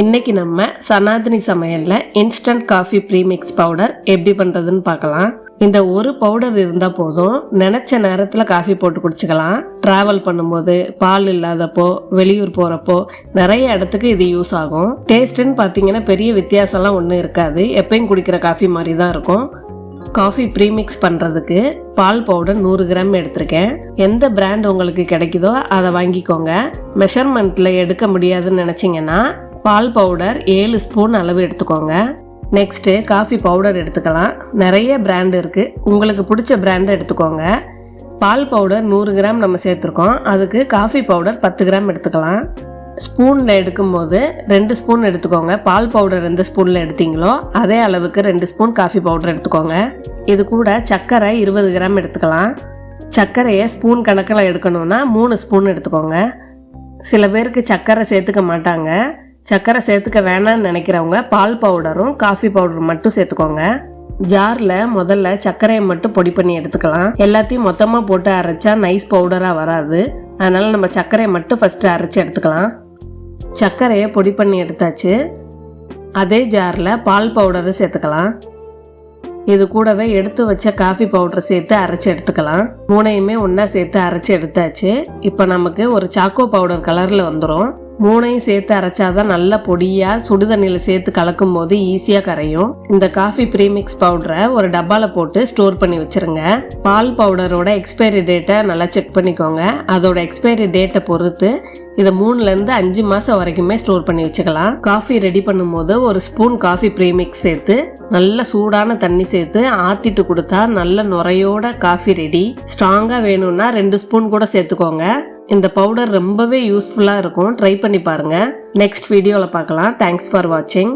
இன்னைக்கு நம்ம சனாதனி சமையல்ல இன்ஸ்டன்ட் காஃபி ப்ரீமிக்ஸ் பவுடர் எப்படி பண்றதுன்னு பார்க்கலாம். இந்த ஒரு பவுடர் இருந்தா போதும். நினைச்ச நேரத்துல காஃபி போட்டு குடிச்சுக்கலாம். டிராவல் பண்ணும்போது பால் இல்லாதப்போ வெளியூர் போறப்போ நிறைய இடத்துக்கு இது யூஸ் ஆகும். டேஸ்ட்டுன்னு பார்த்தீங்கன்னா பெரிய வித்தியாசம்லாம் ஒன்றும் இருக்காது. எப்பயும் குடிக்கிற காஃபி மாதிரி தான் இருக்கும். காஃபி ப்ரீமிக்ஸ் பண்ணுறதுக்கு பால் பவுடர் நூறு கிராம் எடுத்திருக்கேன். எந்த பிராண்ட் உங்களுக்கு கிடைக்குதோ அதை வாங்கிக்கோங்க. மெஷர்மெண்ட்டில் எடுக்க முடியாதுன்னு நினச்சிங்கன்னா பால் பவுடர் ஏழு ஸ்பூன் அளவு எடுத்துக்கோங்க. நெக்ஸ்ட்டு காஃபி பவுடர் எடுத்துக்கலாம். நிறைய பிராண்ட் இருக்குது உங்களுக்கு பிடிச்ச பிராண்டை எடுத்துக்கோங்க. பால் பவுடர் நூறு கிராம் நம்ம சேர்த்துருக்கோம். அதுக்கு காஃபி பவுடர் பத்து கிராம் எடுத்துக்கலாம். ஸ்பூனில் எடுக்கும்போது ரெண்டு ஸ்பூன் எடுத்துக்கோங்க. பால் பவுடர் எந்த ஸ்பூனில் எடுத்தீங்களோ அதே அளவுக்கு ரெண்டு ஸ்பூன் காஃபி பவுடர் எடுத்துக்கோங்க. இது கூட சர்க்கரை இருபது கிராம் எடுத்துக்கலாம். சர்க்கரையை ஸ்பூன் கணக்கில் எடுக்கணும்னா மூணு ஸ்பூன் எடுத்துக்கோங்க. சில பேருக்கு சர்க்கரை சேர்த்துக்க மாட்டாங்க. சர்க்கரை சேர்த்துக்க வேணாம்னு நினைக்கிறவங்க பால் பவுடரும் காஃபி பவுடரும் மட்டும் சேர்த்துக்கோங்க. ஜாரில் முதல்ல சர்க்கரையை மட்டும் பொடி பண்ணி எடுத்துக்கலாம். எல்லாத்தையும் மொத்தமாக போட்டு அரைச்சா நைஸ் பவுடராக வராது. அதனால் நம்ம சர்க்கரையை மட்டும் ஃபஸ்ட்டு அரைச்சி எடுத்துக்கலாம். சர்க்கரையை பொடி பண்ணி எடுத்தாச்சு. அதே ஜாரில் பால் பவுடரை சேர்த்துக்கலாம். இது கூடவே எடுத்து வச்ச காஃபி பவுடர் சேர்த்து அரைச்சி எடுத்துக்கலாம். மூணையுமே ஒன்றா சேர்த்து அரைச்சி எடுத்தாச்சு. இப்போ நமக்கு ஒரு சாக்கோ பவுடர் கலரில் வந்துடும் மூணையும் சேர்த்து அரைச்சாதான் நல்ல பொடியாக சுடு தண்ணியில் சேர்த்து கலக்கும் போது ஈஸியாக கரையும். இந்த காஃபி ப்ரீமிக்ஸ் பவுடரை ஒரு டப்பாவில் போட்டு ஸ்டோர் பண்ணி வச்சிருங்க. பால் பவுடரோட எக்ஸ்பைரி டேட்டை நல்லா செக் பண்ணிக்கோங்க. அதோட எக்ஸ்பைரி டேட்டை பொறுத்து இதை மூணுலேருந்து அஞ்சு மாதம் வரைக்குமே ஸ்டோர் பண்ணி வச்சுக்கலாம். காஃபி ரெடி பண்ணும்போது ஒரு ஸ்பூன் காஃபி ப்ரீமிக்ஸ் சேர்த்து நல்ல சூடான தண்ணி சேர்த்து ஆற்றிட்டு கொடுத்தா நல்ல நுரையோட காஃபி ரெடி ஸ்ட்ராங்காக வேணும்னா ரெண்டு ஸ்பூன் கூட சேர்த்துக்கோங்க. இந்த பவுடர் ரொம்பவே யூஸ்ஃபுல்லாக இருக்கும். ட்ரை பண்ணி பாருங்கள் நெக்ஸ்ட் வீடியோவில் பார்க்கலாம். தேங்க்ஸ் ஃபார் வாட்சிங்